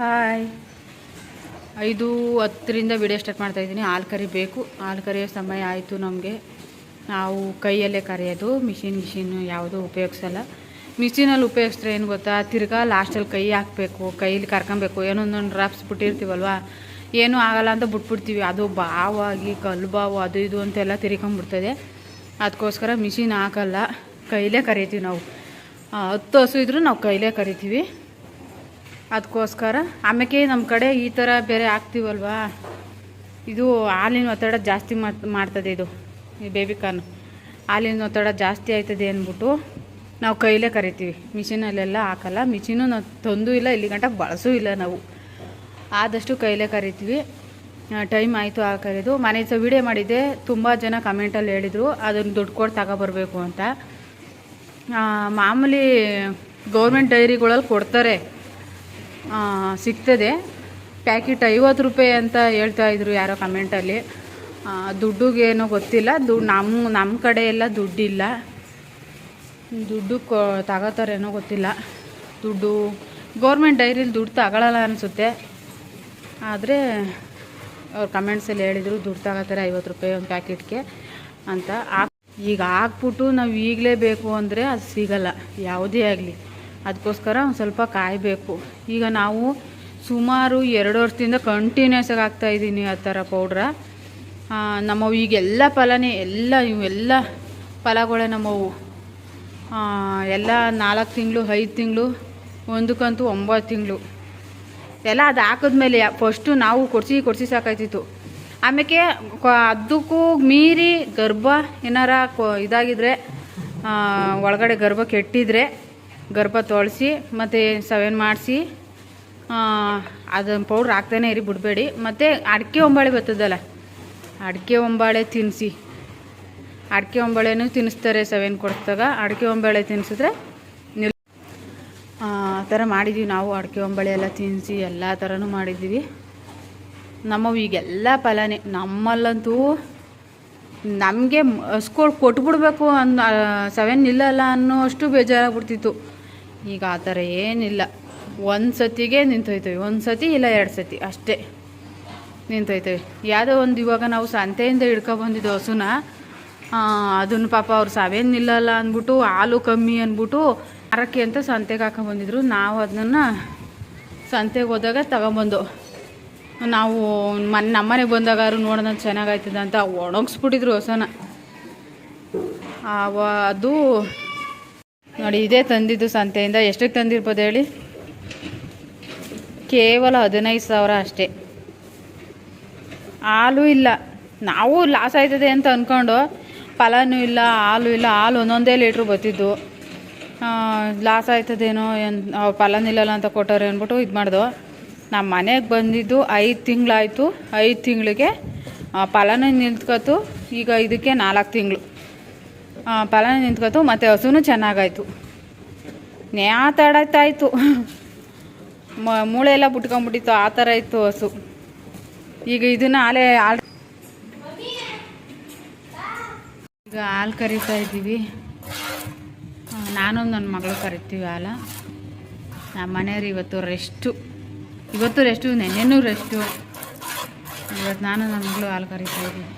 Hi ಐದು ಹತ್ತರಿಂದ video start ಮಾಡ್ತಾ ಇದ್ದೀನಿ. ಹಾಲು ಕರಿಬೇಕು ಹಾಲು ಕರಿಯೋ ಸಮಯ ಆಯಿತು ನಮಗೆ. ನಾವು ಕೈಯಲ್ಲೇ ಕರೆಯೋದು. ಮಿಷಿನ್ ಮಿಷಿನ್ ಯಾವುದೂ ಉಪಯೋಗಿಸಲ್ಲ. ಮಿಷಿನಲ್ಲಿ ಉಪಯೋಗಿಸಿದ್ರೆ ಏನು ಗೊತ್ತಾ? ತಿರ್ಗಾ ಲಾಸ್ಟಲ್ಲಿ ಕೈ ಹಾಕಬೇಕು. ಕೈಲಿ ಕರ್ಕೊಬೇಕು. ಏನೋ ಒಂದೊಂದು ಡ್ರಾಪ್ಸ್ ಬಿಟ್ಟಿರ್ತೀವಲ್ವ? ಏನೂ ಆಗಲ್ಲ ಅಂತ ಬಿಟ್ಬಿಡ್ತೀವಿ. ಅದು ಬಾವಾಗಿ ಕಲ್ಲು ಬಾವು ಅದು ಇದು ಅಂತೆಲ್ಲ ತಿರ್ಕೊಂಬಿಡ್ತದೆ. ಅದಕ್ಕೋಸ್ಕರ ಮಿಷಿನ್ ಹಾಕಲ್ಲ. ಕೈಲೇ ಕರಿತೀವಿ ನಾವು. ಹತ್ತು ಹಸು ಇದ್ದರೂ ನಾವು ಕೈಲೇ ಕರಿತೀವಿ. ಅದಕ್ಕೋಸ್ಕರ ಆಮೇಲೆ ನಮ್ಮ ಕಡೆ ಈ ಥರ ಬೇರೆ ಹಾಕ್ತೀವಲ್ವಾ ಇದು ಹಾಲಿನ ಒತ್ತಡ ಜಾಸ್ತಿ ಮಾಡ್ ಮಾಡ್ತದೆ ಇದು, ಈ ಬೇಬಿ ಕಾರ್ನ್ ಹಾಲಿನ ಒತ್ತಡ ಜಾಸ್ತಿ ಆಯ್ತದೆ ಅಂದ್ಬಿಟ್ಟು ನಾವು ಕೈಲೇ ಕರಿತೀವಿ. ಮಿಷಿನಲ್ಲೆಲ್ಲ ಹಾಕಲ್ಲ. ಮಿಷಿನು ನಾವು ತಂದು ಇಲ್ಲ, ಇಲ್ಲಿ ಗಂಟ ಬಳಸೂ ಇಲ್ಲ ನಾವು. ಆದಷ್ಟು ಕೈಲೇ ಕರಿತೀವಿ. ಟೈಮ್ ಆಯಿತು ಆ ಕರೆದು. ಮನೆ ಸಹ ವೀಡಿಯೋ ಮಾಡಿದ್ದೆ. ತುಂಬ ಜನ ಕಮೆಂಟಲ್ಲಿ ಹೇಳಿದರು. ಅದನ್ನು ದುಡ್ಡು ಕೊಟ್ಟು ತಗೊಬರ್ಬೇಕು ಅಂತ. ಮಾಮೂಲಿ ಗೌರ್ಮೆಂಟ್ ಡೈರಿಗಳಲ್ಲಿ ಕೊಡ್ತಾರೆ. ಸಿಗ್ತದೆ. ಪ್ಯಾಕೆಟ್ ಐವತ್ತು ರೂಪಾಯಿ ಅಂತ ಹೇಳ್ತಾ ಇದ್ರು ಯಾರೋ ಕಮೆಂಟಲ್ಲಿ ದುಡ್ಡುಗೇನೋ ಗೊತ್ತಿಲ್ಲ. ದುಡ್ಡು ನಮ್ಮ ನಮ್ಮ ಕಡೆ ಎಲ್ಲ ದುಡ್ಡಿಲ್ಲ. ದುಡ್ಡು ಕೊ ತಗೋತಾರೇನೋ ಗೊತ್ತಿಲ್ಲ. ದುಡ್ಡು ಗೌರ್ಮೆಂಟ್ ಡೈರಿಲಿ ದುಡ್ಡು ತಗೊಳ್ಳಲ್ಲ ಅನಿಸುತ್ತೆ. ಆದರೆ, ಅವ್ರು ಕಮೆಂಟ್ಸಲ್ಲಿ ಹೇಳಿದರು ದುಡ್ಡು ತಗೋತಾರೆ ಐವತ್ತು ರೂಪಾಯಿ ಒಂದು ಪ್ಯಾಕೆಟ್ಗೆ ಅಂತ. ಈಗ ಹಾಕ್ಬಿಟ್ಟು ನಾವು ಈಗಲೇ ಬೇಕು ಅಂದರೆ ಅದು ಸಿಗಲ್ಲ. ಯಾವುದೇ ಆಗಲಿ. ಅದಕ್ಕೋಸ್ಕರ ಒಂದು ಸ್ವಲ್ಪ ಕಾಯಬೇಕು. ಈಗ ನಾವು ಸುಮಾರು ಎರಡು ವರ್ಷದಿಂದ ಕಂಟಿನ್ಯೂಸ್ ಆಗಿ ಹಾಕ್ತಾಯಿದ್ದೀನಿ ಆ ಥರ ಪೌಡ್ರ ನಮ್ಮವು ಈಗೆಲ್ಲ ಫಲನೇ ಎಲ್ಲ ಇವೆಲ್ಲ ಫಲಗಳೇ ನಮ್ಮವು. ಎಲ್ಲ ನಾಲ್ಕು ತಿಂಗಳು, ಐದು ತಿಂಗಳು, ಒಂದಕ್ಕಂತೂ ಒಂಬತ್ತು ತಿಂಗಳು. ಎಲ್ಲ ಅದು ಹಾಕಿದ್ಮೇಲೆ ಫಸ್ಟು ನಾವು ಕೊಡಿಸಿ ಕೊಡಿಸಿ ಸಾಕಾಯ್ತಿತ್ತು. ಆಮೇಲೆ ಅದಕ್ಕೂ ಮೀರಿ ಗರ್ಭ ಏನಾರ ಕೊ- ಇದಾಗಿದ್ರೆ ಒಳಗಡೆ ಗರ್ಭ ಕೆಟ್ಟಿದ್ರೆ ಗರ್ಭ ತೊಳಸಿ, ಮತ್ತು ಸವೆನ್ ಮಾಡಿಸಿ ಅದನ್ನು ಪೌಡ್ರ್ ಹಾಕ್ತಾನೆ ಇರಿ, ಬಿಡಬೇಡಿ. ಮತ್ತು ಅಡಿಕೆ ಒಂಬಾಳೆ ಬರ್ತದಲ್ಲ ಅಡಿಕೆ ಒಂಬಾಳೆ ತಿನ್ನಿಸಿ ಅಡಿಕೆ ಒಂಬಾಳೆನೂ ತಿನ್ನಿಸ್ತಾರೆ ಸವೆನ್ ಕೊಡಿಸಿದಾಗ. ಅಡಿಕೆ ಒಂಬಳೆ ತಿನ್ನಿಸಿದ್ರೆ ನಿಲ್ ಆ ಥರ ಮಾಡಿದ್ದೀವಿ ನಾವು. ಅಡಿಕೆ ಒಂಬಳೆ ಎಲ್ಲ ತಿನ್ನಿಸಿ ಎಲ್ಲ ಥರನೂ ಮಾಡಿದ್ದೀವಿ ನಮ್ಮವು ಈಗೆಲ್ಲ ಫಲನೇ. ನಮ್ಮಲ್ಲಂತೂ ನಮಗೆ ಹಸ್ಕೊಳ್ ಕೊಟ್ಬಿಡ್ಬೇಕು ಅನ್ನೋ ಸವೆನ್ ನಿಲ್ಲಲ್ಲ ಅನ್ನೋ ಅಷ್ಟು ಬೇಜಾರಾಗ್ಬಿಡ್ತಿತ್ತು. ಈಗ ಆ ಥರ ಏನಿಲ್ಲ. ಒಂದು ಸತಿಗೆ ನಿಂತೋಯ್ತೇವೆ. ಒಂದು ಸತಿ ಇಲ್ಲ ಎರಡು ಸತಿ ಅಷ್ಟೇ ನಿಂತೋಯ್ತೀವಿ. ಯಾವುದೋ ಒಂದು ಇವಾಗ ನಾವು ಸಂತೆಯಿಂದ ಹಿಡ್ಕೊಬಂದಿದ್ದು ಹಸುನ ಅದನ್ನು ಪಾಪ ಅವ್ರು ಸಾವೇನು ನಿಲ್ಲಲ್ಲ ಅಂದ್ಬಿಟ್ಟು, ಹಾಲು ಕಮ್ಮಿ ಅಂದ್ಬಿಟ್ಟು ಅರಕ್ಕೆ ಅಂತ ಸಂತೆಗೆ ಹಾಕೊಂಬಂದಿದ್ರು ನಾವು ಅದನ್ನ ಸಂತೆಗೆ ಹೋದಾಗ ತಗೊಂಬಂದು, ನಾವು ಮನ್ ನಮ್ಮನೆಗೆ ಬಂದಾಗಾರು ನೋಡೋಣ ಚೆನ್ನಾಗಾಯ್ತದ ಅಂತ ಒಣಗಿಸ್ಬಿಟ್ಟಿದ್ರು ಹೊಸನ. ಅದು ನೋಡಿ, ಇದೇ ತಂದಿದ್ದು ಸಂತೆಯಿಂದ ಎಷ್ಟಕ್ಕೆ ತಂದಿರ್ಬೋದು ಹೇಳಿ? ಕೇವಲ ಹದಿನೈದು ಸಾವಿರ ಅಷ್ಟೇ. ಹಾಲು ಇಲ್ಲ. ನಾವು ಲಾಸ್ ಆಯ್ತದೆ ಅಂತ ಅಂದ್ಕೊಂಡು ಫಲನೂ ಇಲ್ಲ, ಹಾಲು ಇಲ್ಲ, ಹಾಲು ಒಂದೊಂದೇ ಲೀಟ್ರ್ ಬರ್ತಿದ್ದು. ಲಾಸ್ ಆಯ್ತದೇನೋ ಏನು ಅವ್ರು ಫಲ ನಿಲ್ಲಲ್ಲ ಅಂತ ಕೊಟ್ಟವ್ರೆ ಅಂದ್ಬಿಟ್ಟು ಇದು ಮಾಡ್ದು. ನಮ್ಮ ಮನೆಗೆ ಬಂದಿದ್ದು ಐದು ತಿಂಗಳಾಯಿತು. ಐದು ತಿಂಗಳಿಗೆ ಫಲನೂ ನಿಂತ್ಕೊತು. ಈಗ ಇದಕ್ಕೆ ನಾಲ್ಕು ತಿಂಗಳು. ಫಲನೂ ನಿಂತ್ಕೋತು, ಮತ್ತು ಹಸುನು ಚೆನ್ನಾಗಾಯ್ತು. ನ್ಯಾತಾಡತ್ತಾಯ್ತು. ಮ ಮೂಳೆ ಎಲ್ಲ ಬಿಟ್ಕೊಂಬಿಟ್ಟಿತ್ತು ಆ ಥರ ಇತ್ತು ಹಸು. ಈಗ ಇದನ್ನ ಹಾಲೆ ಹಾಲು ಈಗ ಹಾಲು ಕರಿತಾ ಇದ್ದೀವಿ. ನಾನು ನನ್ನ ಮಗಳು ಕರಿತೀವಿ ಹಾಲ. ನಮ್ಮ ಮನೆಯವ್ರು ಇವತ್ತು ರೆಸ್ಟು ಇವತ್ತು ರೆಸ್ಟು ನೆನ್ನೆನೂ ರೆಸ್ಟು ಇವತ್ತು ನಾನು ನನ್ನ ಮಗಳು ಹಾಲು ಕರಿತಾ ಇದ್ದೀವಿ.